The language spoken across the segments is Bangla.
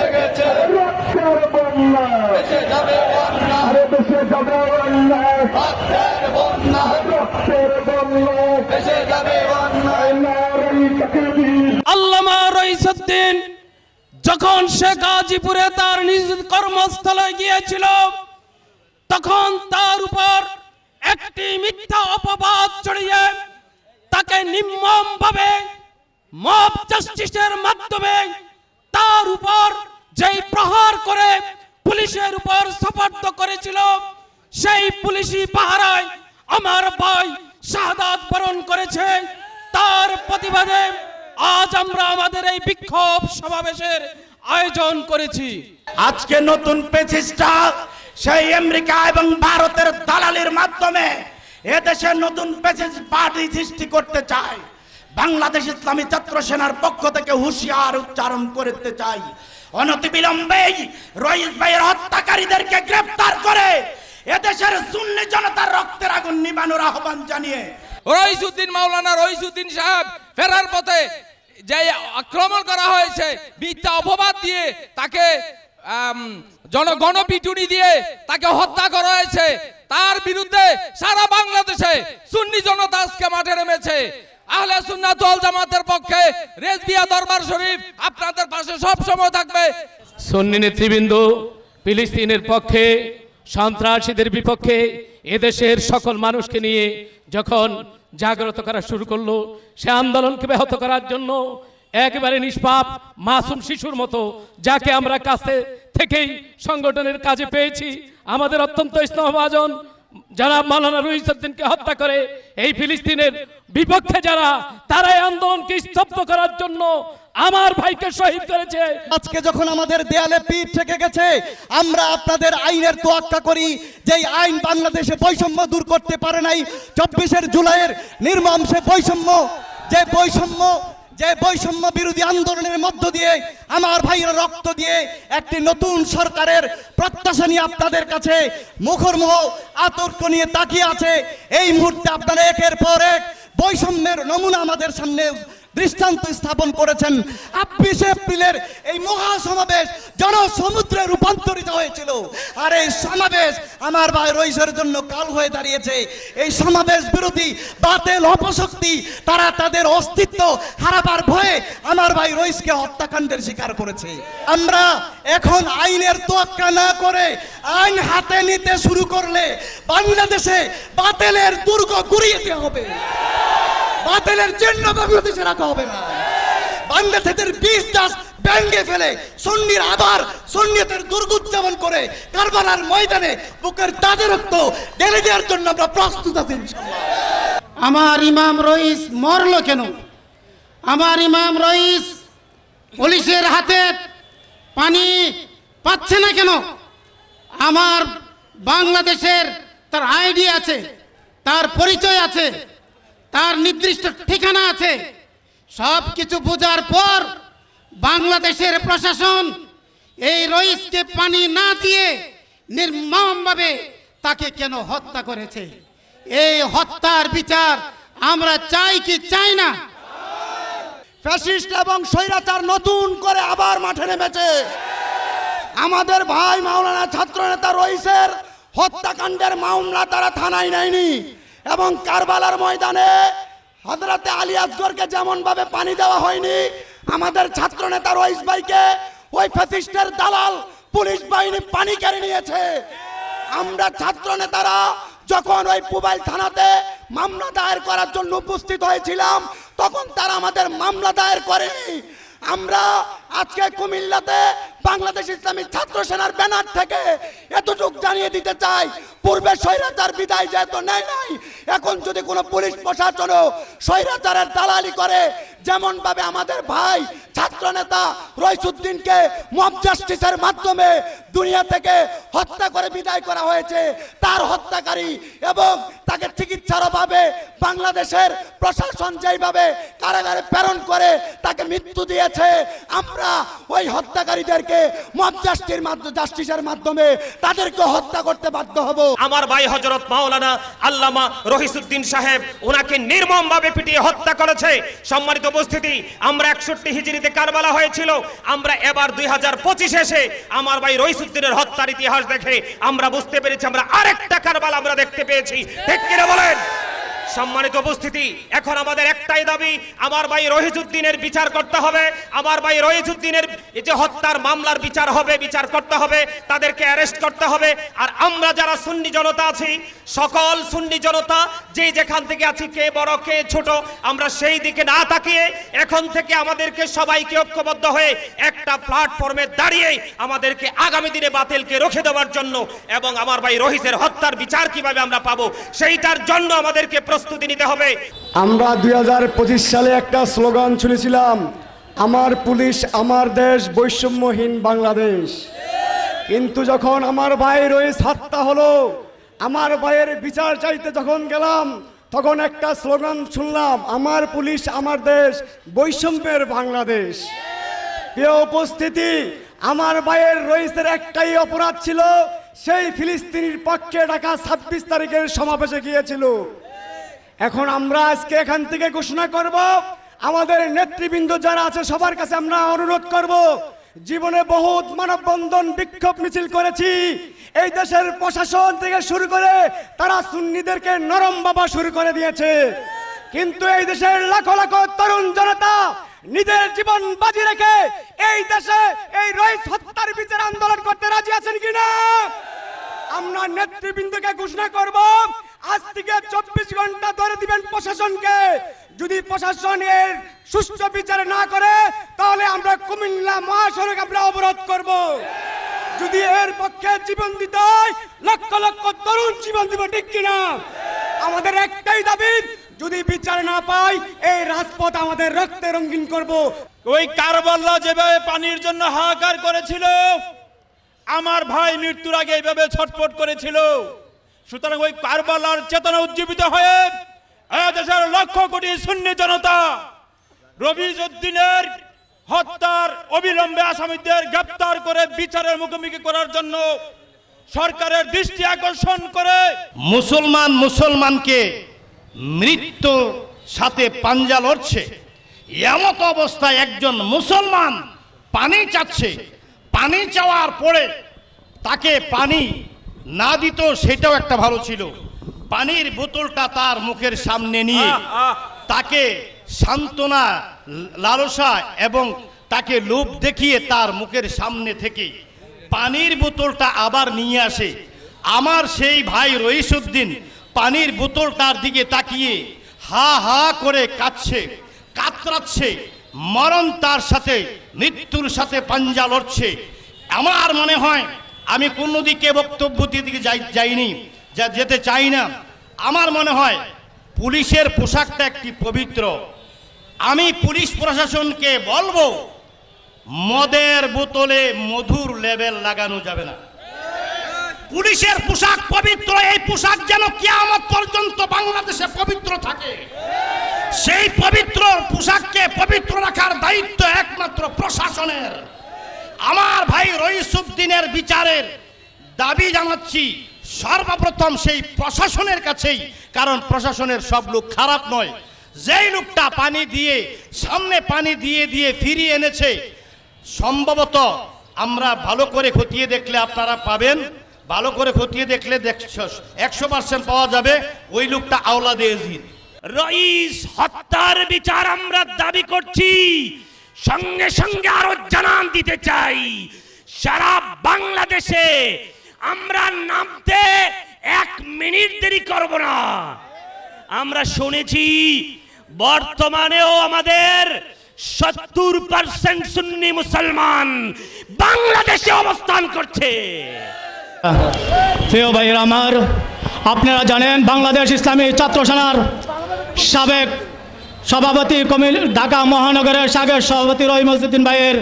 জেগেছে রক্তের বন্যা আরে দেশে যাবে বন্যা রক্তের বন্যা আল্লামা রইসুদ্দিন যখন সে গাজীপুরে তার নিজ কর্মস্থলে গিয়েছিল, তখন তার উপর একটি মিথ্যা অপবাদ চড়িয়ে তাকে নির্মম ভাবে মব জাস্টিসের মাধ্যমে তার উপর যেই প্রহার করে পুলিশের উপর সুপার্দ করেছিল, সেই পুলিশি পাহারায় আমার ভাই শাহাদাত বরণ করেছে। তার প্রতিবাদে আজ আমরা আমাদের এই বিক্ষোভ সমাবেশের আয়োজন করেছি। আজকে নতুন পেচিসটা সেই আমেরিকা এবং ভারতের দালালির মাধ্যমে এদেশে নতুন পেচিস পার্টি সৃষ্টি করতে চায়। বাংলাদেশ ইসলামী ছাত্র সেনার পক্ষ থেকে হুঁশিয়ার উচ্চারণ করতে চাই। অনতিবিলম্বেই রইস ভাইয়ের হত্যাকারীদেরকে গ্রেফতার করে এদেশের সুন্নি জনতার রক্তের আগুন নিবানোর আহ্বান জানিয়ে রইসুদ্দিন মাওলানা রইসুদ্দিন সাহেব ফেরার পথে যে আক্রমণ করা হয়েছে, মিথ্যা অপবাদ দিয়ে তাকে জনগণ দিয়ে তাকে হত্যা করা হয়েছে। তার বিরুদ্ধে সারা বাংলাদেশে সুন্নি জনতা আজকে মাঠে নেমেছে। আহলে সুন্নাত ওয়াল জামাতের পক্ষে রেজবিয়া দরবার শরীফ আপনাদের পাশে সব সময় থাকবে। সুন্নি নেতৃবৃন্দ, ফিলিস্তিনের পক্ষে, সন্ত্রাসীদের বিপক্ষে এদেশের সকল মানুষকে নিয়ে যখন জাগ্রত করা শুরু করল, সে আন্দোলনকে ব্যাহত করার জন্য একেবারে নিষ্পাপ মাসুম শিশুর মতো যাকে আমরা কাছে থেকেই সংগঠনের কাজে পেয়েছি, আমাদের অত্যন্ত স্নেহভাজন যারা মালানা রুইসুদ্দিনকে হত্যা করে, এই ফিলিস্তিনের বিপক্ষে যারা তারা এই আন্দোলনকে স্তব্ধ করার জন্য আমার ভাইকে শহীদ করেছে। আজকে যখন আমাদের দেয়ালে পিঠ থেকে গেছে, আমরা আপনাদের আইনের তোয়াক্কা করি, যেই আইন বাংলাদেশে বৈষম্য দূর করতে পারে নাই, চব্বিশের জুলাইয়ের নির্মম বৈষম্য, যে বৈষম্য যে বৈষম্য বিরোধী আন্দোলনের মধ্য দিয়ে আমার ভাইয়ের রক্ত দিয়ে একটি নতুন সরকারের প্রত্যাশা নিয়ে আপনাদের কাছে মুখরমুহ আতর্ক নিয়ে তাকিয়ে আছে, এই মুহূর্তে আপনারা একের পর এক বৈষম্যের নমুনা আমাদের সামনে দৃষ্টান্ত স্থাপন করেছেন। ছাব্বিশে এপ্রিলের এই মহা সমাবেশ জনসমুদ্রে রূপান্তরিত হয়েছিল। আর এই সমাবেশ আমার ভাই রইসের জন্য কাল হয়ে দাঁড়িয়েছে। এই সমাবেশ বিরোধী বাতেল অপশক্তি, তারা তাদের অস্তিত্ব হারাবার ভয়ে আমার ভাই রইসকে হত্যাকাণ্ডের শিকার করেছে। আমরা এখন আইনের তোয়াক্কা না করে আইন হাতে নিতে শুরু করলে বাংলাদেশে বাতেলের দুর্গ গুড়িয়েতে হবে। বাতিলের জন্য বাংলাদেশে রাখা হবে না। বাংলাদেশের বিষ দাস ব্যাঙ্গে ফেলে সন্নির আবার সন্নিয়তের উদযাপন করে কারবালার ময়দানে বুকের তাদের রক্ত ঢেলে দেওয়ার জন্য আমরা প্রস্তুত আছি আমার ইমাম রইস মরলো কেন? আমার ইমাম রইস পুলিশের হাতে পানি পাচ্ছে না কেন? আমার বাংলাদেশের তার আইডি আছে, তার পরিচয় আছে। তার নির্দিষ্ট ঠিকানা আছে। সব কিছু বোঝার পর বাংলাদেশের প্রশাসন এই রইসকে পানি না দিয়ে নির্মমভাবে তাকে কেন হত্যা করেছে? এই হত্যার বিচার আমরা চাই কি চাই না? ফ্যাসিস্ট এবং স্বৈরাচার নতুন করে আবার মাঠে নেমেছে। আমাদের ভাই মাওলানা ছাত্র নেতা রইসের হত্যাকাণ্ডের মামলা তারা থানায় নেয়নি। এবং কারবালার ময়দানে হজরতে আলী আসগরকে যেমন ভাবে পানি দেওয়া হয়নি, আমাদের ছাত্র নেতা রইস ভাইকে ওই ফ্যাসিস্টের দালাল পুলিশ বাহিনী পানি কেড়ে নিয়েছে। আমরা ছাত্র নেতারা যখন ওই পুবাইল থানাতে মামলা দায়ের করার জন্য উপস্থিত হয়েছিলাম, তখন তারা আমাদের মামলা দায়ের করেনি। আমরা আজকে কুমিল্লাতে বাংলাদেশ ইসলামী ছাত্র সেনার ব্যানার থেকে এতটুক জানিয়ে দিতে চাই, পূর্বে স্বৈরাচার বিদায় যেহেতু নেয় নাই এখন যদি কোনো পুলিশ প্রশাসনও স্বৈরাচারের দালালি করে যেমন ভাবে আমাদের ভাই ছাত্র নেতা রইসুদ্দিনকে মব জাস্টিসের মাধ্যমে দুনিয়া থেকে হত্যা করে বিদায় করা হয়েছে, তার হত্যাকারী এবং তাকে চিকিৎসার অভাবে বাংলাদেশের প্রশাসন যেইভাবে কারাগারে প্রেরণ করে, তাকে মৃত্যু দিয়েছে, আমরা ওই হত্যাকারীদেরকে মব জাস্টির মাধ্যমে জাস্টিসের মাধ্যমে তাদেরকে হত্যা করতে বাধ্য হব। আমার ভাই হজরত মাওলানা আল্লামা রহিসুদ্দিন সাহেব ওনাকে নির্মম ভাবে পিটিয়ে হত্যা করেছে। সম্মানিত উপস্থিতি, আমরা একষট্টি হিজড়িতে কারবালা হয়েছিল। আমরা এবার দুই হাজার পঁচিশে এসে আমার ভাই রহিসুদ্দিনের হত্যার ইতিহাস দেখে আমরা বুঝতে পেরেছি, আমরা আরেকটা কারবালা আমরা দেখতে পেয়েছি। ঠিক কিনা বলেন? সম্মানিত উপস্থিতি, এখন আমাদের একটাই দাবি, আমার ভাই রহিজুদ্দিনের বিচার করতে হবে, আমার ভাই রহিজুদ্দিনের যে হত্যার মামলার বিচার হবে, বিচার করতে হবে, তাদেরকে অ্যারেস্ট করতে হবে, আর আমরা যারা সুন্নি জনতা আছি, সকল সুন্নি জনতা যে যেখান থেকে আছি, কে বড়, কে ছোট, আমরা সেই দিকে না তাকিয়ে এখন থেকে আমাদেরকে সবাইকে ঐক্যবদ্ধ হয়ে একটা প্ল্যাটফর্মে দাঁড়িয়ে আমাদেরকে আগামী দিনে বাতিলকে রুখে দেওয়ার জন্য এবং আমার ভাই রহিতের হত্যার বিচার কীভাবে আমরা পাবো, সেইটার জন্য আমাদেরকে প্রস্তুতি নিতে হবে। আমরা দুই হাজার পঁচিশ সালে একটা স্লোগান শুনেছিলাম, আমার পুলিশ, আমার দেশ, বৈষম্যহীন বাংলাদেশ। কিন্তু যখন আমার ভাই রয়েছে হত্যা হলো, আমার ভাইয়ের বিচার চাইতে যখন গেলাম, তখন একটা স্লোগান শুনলাম, আমার পুলিশ, আমার দেশ, বৈষম্যের বাংলাদেশ। উপস্থিতি, আমার ভাইয়ের রইসের একটাই অপরাধ ছিল, সেই ফিলিস্তিনির পক্ষে ঢাকা ছাব্বিশ তারিখের সমাবেশে গিয়েছিল। এখন আমরা আজকে এখান থেকে ঘোষণা করব, আমাদের নেতৃবৃন্দ যারা আছে, সবার কাছে আমরা অনুরোধ করব, জীবনে বহুত মানববন্ধন বিক্ষোভ মিছিল করেছি। এই দেশের প্রশাসন থেকে শুরু করে তারা সুন্নিদেরকে নরম বাবা শুরু করে দিয়েছে। কিন্তু এই দেশের লাখো লাখো তরুণ জনতা নিজের জীবন বাজি রেখে এই দেশে এই রইস হত্যার বিচার আন্দোলন করতে রাজি আছেন কিনা? আমরা নেতৃবৃন্দকে ঘোষণা করব আজ থেকে চব্বিশ ঘণ্টা ধরে দিবেন প্রশাসনকে। যদি প্রশাসন এর সুষ্ঠু বিচার না করে, তাহলে আমরা কুমিল্লা মহাসড়ক আমরা অবরোধ করব। যদি এর পক্ষে জীবন দিতে হয়, লক্ষ লক্ষ তরুণ জীবন দিব, ঠিক কিনা? আমাদের একটাই দাবি, যদি বিচার না পাই, এই রাজপথ আমাদের রক্তে রঙিন করব। ওই কারবাল্লা যেভাবে পানির জন্য হাহাকার করেছিল, আমার ভাই মৃত্যুর আগে এইভাবে ছটফট করেছিল। সুতরাং ওই কারবালার চেতনা উজ্জীবিত হয়ে দেশের লক্ষ কোটি শূন্য জনতা রবিজুদ্দিনের হত্যার অবিলম্বে আসামিদের গ্রেপ্তার করে বিচারের মুখোমুখি করার জন্য সরকারের দৃষ্টি আকর্ষণ করে মুসলমান মুসলমানকে মৃত্যুর সাথে পাঞ্জা লড়ছে। এমত অবস্থায় একজন মুসলমান পানি চাচ্ছে। পানি চাওয়ার পরে তাকে পানি না দিত সেটাও একটা ভালো ছিল। পানির বোতলটা তার মুখের সামনে নিয়ে তাকে সান্ত্বনা লালসা এবং তাকে লোভ দেখিয়ে তার মুখের সামনে থেকে পানির বোতলটা আবার নিয়ে আসে। আমার সেই ভাই রইসুদ্দিন পানির বোতলটার দিকে তাকিয়ে হা হা করে কাঁদছে কাতরাচ্ছে মরণ তার সাথে মৃত্যুর সাথে পাঞ্জা লড়ছে। আমার মনে হয় আমি কোনো দিকে বক্তব্য দিকে যাই যাইনি, যা যেতে চাই না। আমার মনে হয় পুলিশের পোশাকটা একটি পবিত্র। আমি পুলিশ প্রশাসনকে বলব, মদের বোতলে মধুর লেবেল লাগানো যাবে না। পুলিশের পোশাক পবিত্র, এই পোশাক যেন কিয়ামত পর্যন্ত বাংলাদেশে পবিত্র থাকে। সেই পবিত্র পোশাককে পবিত্র রাখার দায়িত্ব একমাত্র প্রশাসনের। আমার ভাই রইসুদ্দিনের বিচারের দাবি জানাচ্ছি, সর্বপ্রথম সেই প্রশাসনের কাছেই, কারণ প্রশাসনের সব লোক খারাপ নয়। যেই লোকটা পানি দিয়ে, সামনে পানি দিয়ে দিয়ে ফিরিয়ে এনেছে, সম্ভবত আমরা ভালো করে খতিয়ে দেখলে আপনারা পাবেন, ভালো করে খতিয়ে দেখলে দেখছ, একশো পার্সেন্ট পাওয়া যাবে, ওই লোকটা আওলা দেজির রইস হত্যার বিচার আমরা দাবি করছি, সঙ্গে সঙ্গে আরও জানান দিতে চাই। সারা বাংলাদেশে আমরা নামতে এক মিনিট দেরি করব না। আমরা শুনেছি, বর্তমানেও আমাদের সত্তর পার্সেন্ট সুন্নি মুসলমান বাংলাদেশে অবস্থান করছে। আমার, আপনারা জানেন বাংলাদেশ ইসলামী ছাত্র সেনার সাবেক সভাপতি কমি ঢাকা মহানগরের সাবেক সভাপতি রহিমউদ্দিন ভাইয়ের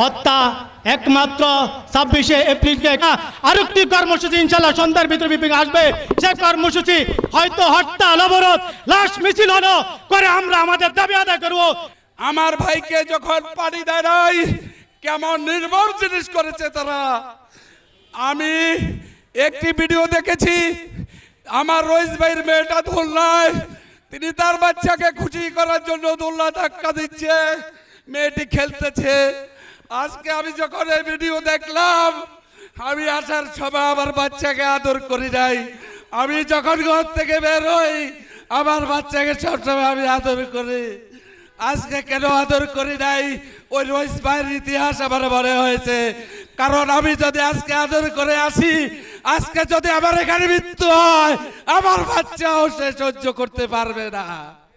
হত্যা একমাত্র ছাব্বিশে এপ্রিলকে আরেকটি কর্মসূচি ইনশাল্লাহ সন্ধ্যার ভিতরে বিপিং আসবে। সে কর্মসূচি হয়তো হরতাল অবরোধ লাশ, মিছিল হলো, করে আমরা আমাদের দাবি আদায় করব। আমার ভাইকে যখন পানি দেয় নাই, কেমন নির্মম জিনিস করেছে তারা। আমি একটি ভিডিও দেখেছি, আমার রইস ভাইয়ের মেয়েটা ধুলনায় তিনি তার বাচ্চাকে খুশি করার জন্য দোল্লা ধাক্কা দিচ্ছে, মেয়েটি খেলতেছে। আজকে আমি যখন এই ভিডিও দেখলাম, আমি আসার সময় আমার বাচ্চাকে আদর করি নাই। আমি যখন ঘর থেকে বের হই, আমার বাচ্চাকে সবসময় আমি আদর করি। আজকে কেন আদর করি নাই? ওই রইস ভাইয়ের ইতিহাস আমার মনে হয়েছে। কারণ আমি যদি আজকে আদর করে আসি, আজকে যদি আমার এখানে মৃত্যু হয়, আমার বাচ্চাও সে সহ্য করতে পারবে না।